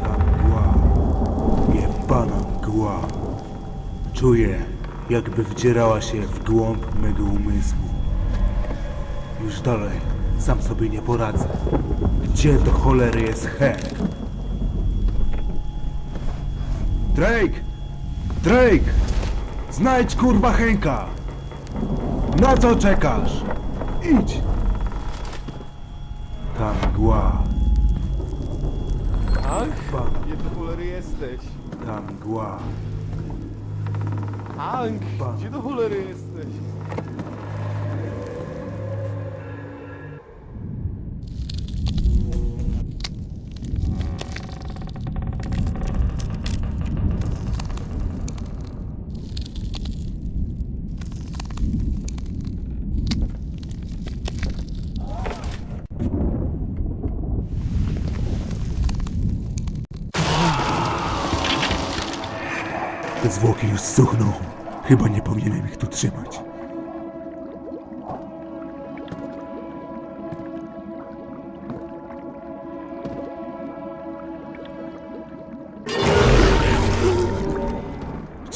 Ta mgła, jebana mgła. Czuję, jakby wdzierała się w głąb mego umysłu. Już dalej, sam sobie nie poradzę. Gdzie do cholery jest Hank? Drake! Drake! Znajdź kurwa Henka! Na co czekasz? Idź! Ta mgła? Pan. Gdzie do cholery jesteś? ta mgła. Hank! Gdzie do cholery jesteś? Zwłoki już suchną. Chyba nie powinienem ich tu trzymać.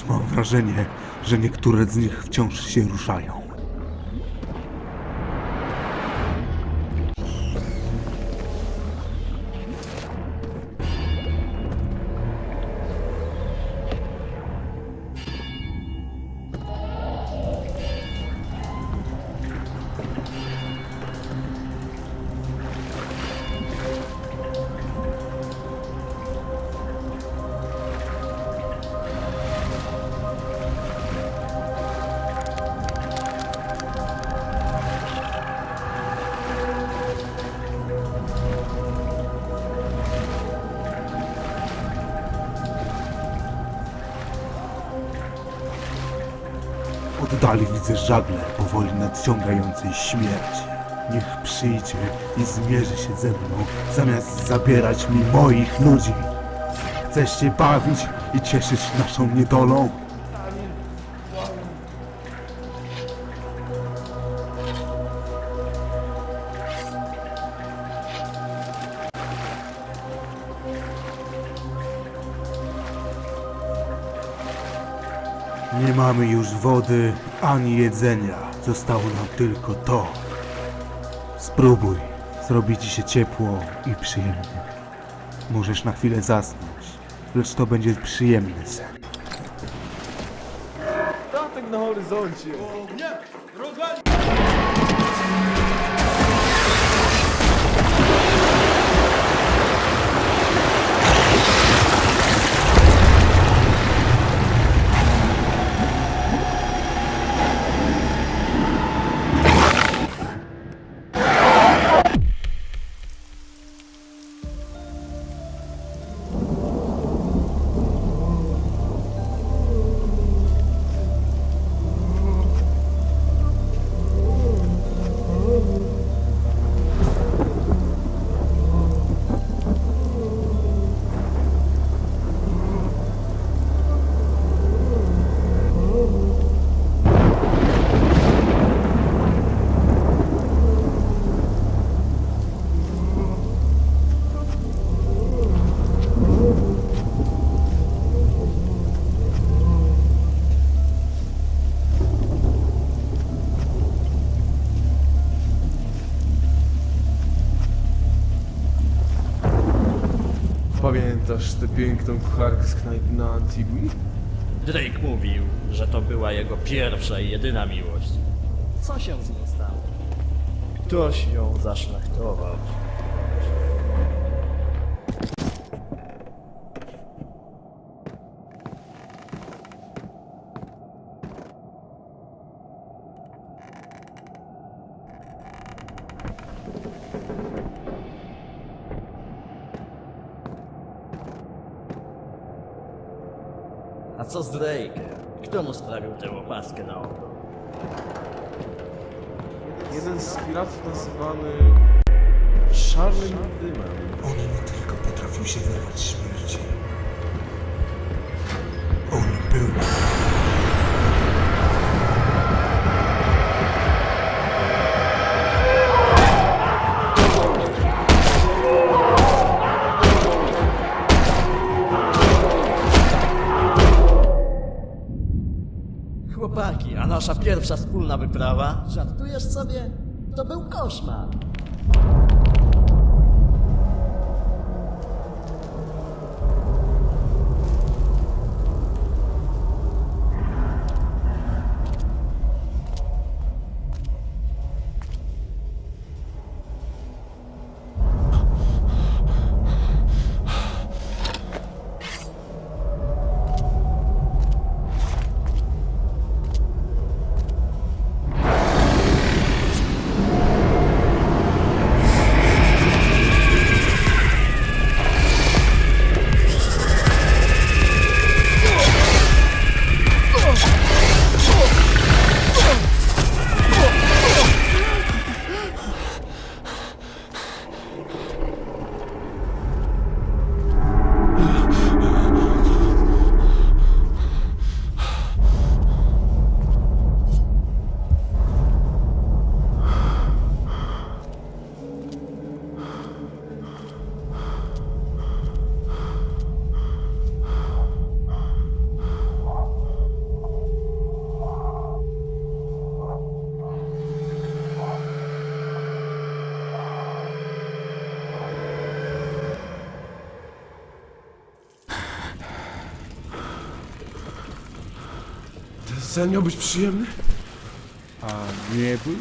Mam wrażenie, że niektóre z nich wciąż się ruszają. Oddali widzę żagle powoli nadciągającej śmierci. Niech przyjdzie i zmierzy się ze mną, zamiast zabierać mi moich ludzi. Chcesz się bawić i cieszyć naszą niedolą? Nie mamy już wody ani jedzenia. Zostało nam tylko to. Spróbuj. Zrobi ci się ciepło i przyjemnie. Możesz na chwilę zasnąć, lecz to będzie przyjemny sen. Statek na horyzoncie! Pamiętasz tę piękną kucharkę z knajpy na Antigui? Drake mówił, że to była jego pierwsza i jedyna miłość. Co się z nią stało? Ktoś ją zaszlachtował. Co z Drake'em? Kto mu sprawił tę opaskę na oko? Jeden z piratów nazywany... Czarnym dymem. On nie tylko potrafił się wyrwać śmierci. On był... Chłopaki, a nasza pierwsza wspólna wyprawa? Żartujesz sobie? To był koszmar. Sen miał być przyjemny? A nie był?